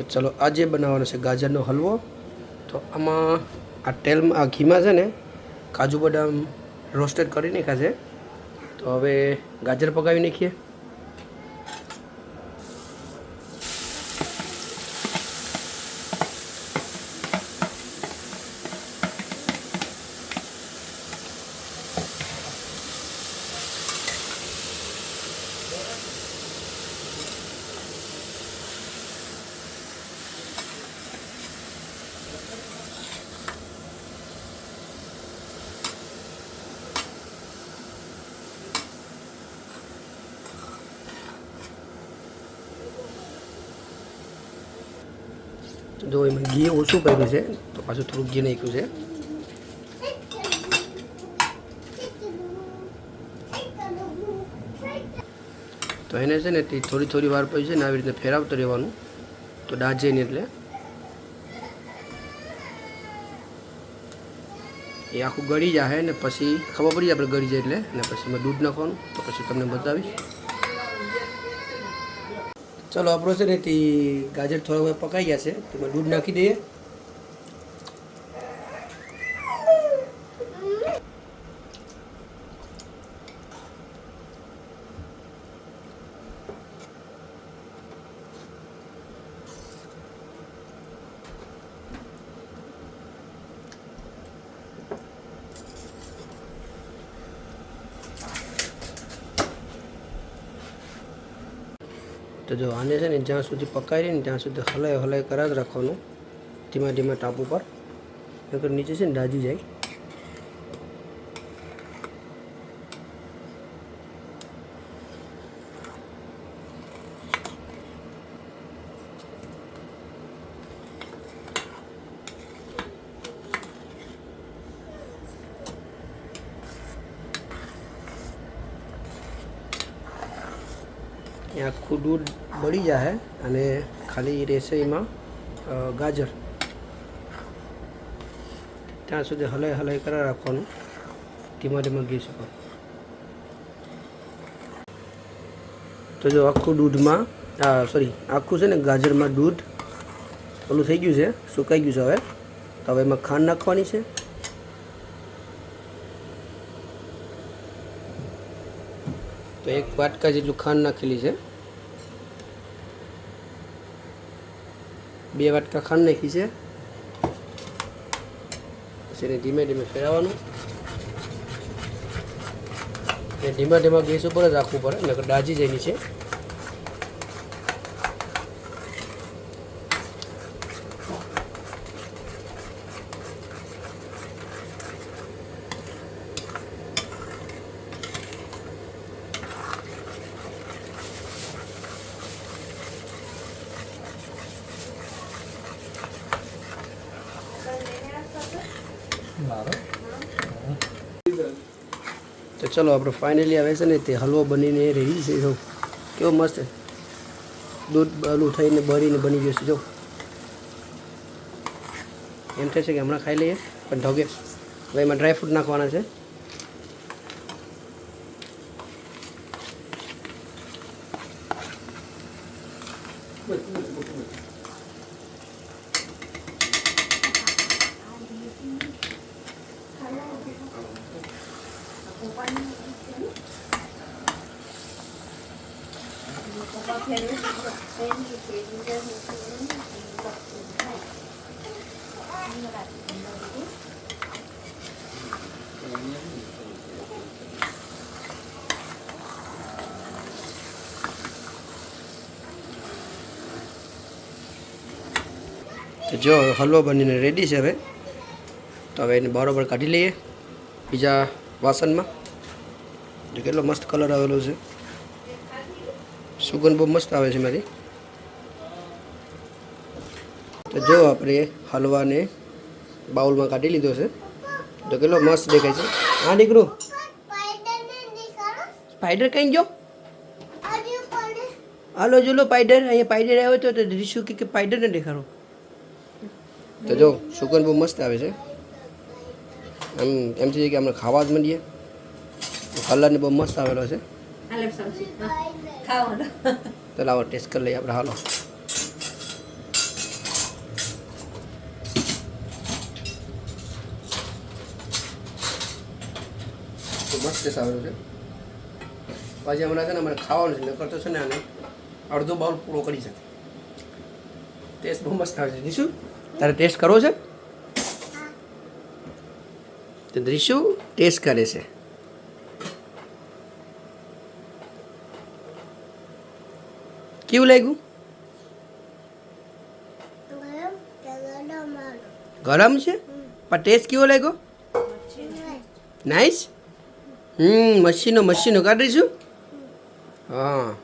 તો ચલો આજે બનાવવાનો છે ગાજરનો હલવો, તો આમાં આ તેલમાં, આ ઘીમાં છે ને કાજુ બદામ રોસ્ટેડ કરી નાખ્યા છે. તો હવે ગાજર પકાવી નાખીએ. જો એમાં ઘી ઓછું કર્યું છે. તો પાછું થોડુંક ઘી નાખ્યું છે. તો એને છે ને તે થોડી થોડી વાર પછી છે ને આવી રીતે ફેરવતું રહેવાનું. તો દાજે નહીં એટલે. એ આખું ગળી જાય ને પછી ખબર પડી જાય આપણે ગળી જાય એટલે. અને પછી એમાં દૂધ નાખવાનું. તો પછી તમને બતાવીશ. ચલો આપણો છે ને તે ગાજર થોડા પકાઈ ગયા છે. તેમાં દૂધ નાખી દઈએ. તો જો આને છે ને જ્યાં સુધી પકાવી રહી ને ત્યાં સુધી હલાય હલાય કરા જ રાખવાનું ધીમા ધીમા ટાપ ઉપર. નકર નીચે છે ને દાજી જાય. એ આખું દૂધ બળી જાય અને ખાલી એમાં ગાજર. ત્યાં સુધી હલાઈ હલાઈ કરા રાખવાનું. ધીમા ધીમા ઘી શકો તો જો આખું દૂધમાં સોરી આખું છે ને ગાજરમાં દૂધ ઓલું થઈ ગયું છે, સુકાઈ ગયું છે હવે. તો હવે એમાં ખાંડ નાખવાની છે. એક વાટકા જેટલું ખાંડ નાખેલી છે. બે વાટકા ખાંડ નાખી છે. પછી એને ધીમે ધીમે ફેરવવાનું ધીમા ધીમા ગેસ ઉપર જ રાખવું પડે, નકર દાજી જાય નીચે. તો ચલો, આપણે ફાઇનલી આવે છે ને તે હલવો બનીને રેડી છે, જો. કેવો મસ્ત દૂધ બલું થઈને ભરીને બની ગયું છે જો. એમ થશે કે હમણાં ખાઈ લઈએ, પણ ઢોગે હવે એમાં ડ્રાયફ્રૂટ નાખવાના છે. તો જો હલવો બનીને રેડી છે હવે તો હવે એને બરોબર કાઢી લઈએ બીજા વાસણમાં? જો કેટલો મસ્ત કલર આવેલો છે. સુગંધ બહુ મસ્ત આવે છે મારી. તો જો આપણે હલવાને બાઉલમાં કાઢી લીધો છે. તો કેટલો મસ્ત દેખાય છે. હા, દીકરું? સ્પાઈડર કઈ જો હાલો, જોલો પાઇડર અહીંયા પાઈડર આવ્યો હતો તો રીશુ કે પાઇડરને દેખાડો. તો જો, સુગંધ બહુ મસ્ત આવે છે. એમ એમ થઈ કે આપણે ખાવા જ મળીએ. કલર ને બહુ મસ્ત આવેલો છે. તો આવો ટેસ્ટ કરી લઈએ આપણે. હાલો. મસ્ત ટેસ્ટ આવેલો છે. પાછી હમણાં છે ને અમારે ખાવાનું છે નકર તો છે ને આને અડધો બાઉલ પૂરો કરી છે ટેસ્ટ બહુ મસ્ત આવે છે. જીશું તારે ટેસ્ટ કરવો છે? તો દ્રિશુ ટેસ્ટ કરે છે. કેવું લાગ્યું? ગરમ છે? પણ ટેસ્ટ કેવો લાગ્યો? નાઇસ હમ મશીનો મશીનો કાઢીશું? હા.